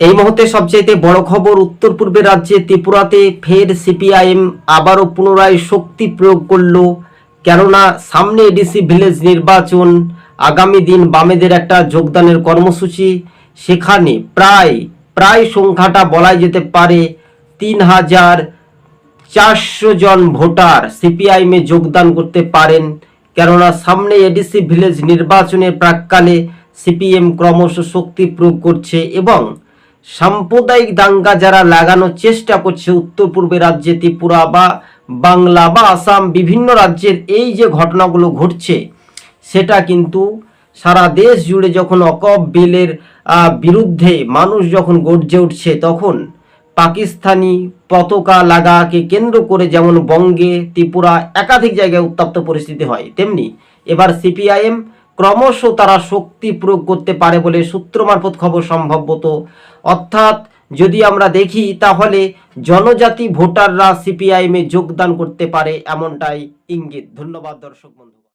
এই মুহূর্তে সবচাইতে বড় খবর উত্তর পূর্বের রাজ্যে ত্রিপুরাতে ফের সিপিআইএম আবারও পুনরায় শক্তি প্রয়োগ করল। কেননা, সামনে এডিসি ভিলেজ নির্বাচন, আগামী দিন বামেদের একটা যোগদানের কর্মসূচি। সেখানে প্রায় প্রায় সংখ্যাটা বলা যেতে পারে তিন হাজার চারশো জন ভোটার সিপিআইএমে যোগদান করতে পারেন। কেননা, সামনে এডিসি ভিলেজ নির্বাচনের প্রাককালে সিপিএম ক্রমশ শক্তি প্রয়োগ করছে এবং সাম্প্রদায়িক দাঙ্গা যারা লাগানোর চেষ্টা করছে উত্তর পূর্বে রাজ্যে ত্রিপুরা বা বাংলা বা আসাম বিভিন্ন রাজ্যের এই যে ঘটনাগুলো ঘটছে, সেটা কিন্তু সারা দেশ জুড়ে যখন অকপ বিলের বিরুদ্ধে মানুষ যখন গর্জে উঠছে, তখন পাকিস্তানি পতাকা লাগাকে কেন্দ্র করে যেমন বঙ্গে ত্রিপুরা একাধিক জায়গায় উত্তপ্ত পরিস্থিতি হয়, তেমনি এবার সিপিআইএম ক্রমশ তারা শক্তি প্রয়োগ করতে পারে বলে সূত্র মারফত খবর সম্ভবত। অর্থাৎ যদি আমরা দেখি, তাহলে জনজাতি ভোটাররা সিপিআইএমে যোগদান করতে পারে এমনটাই ইঙ্গিত। ধন্যবাদ দর্শক বন্ধু।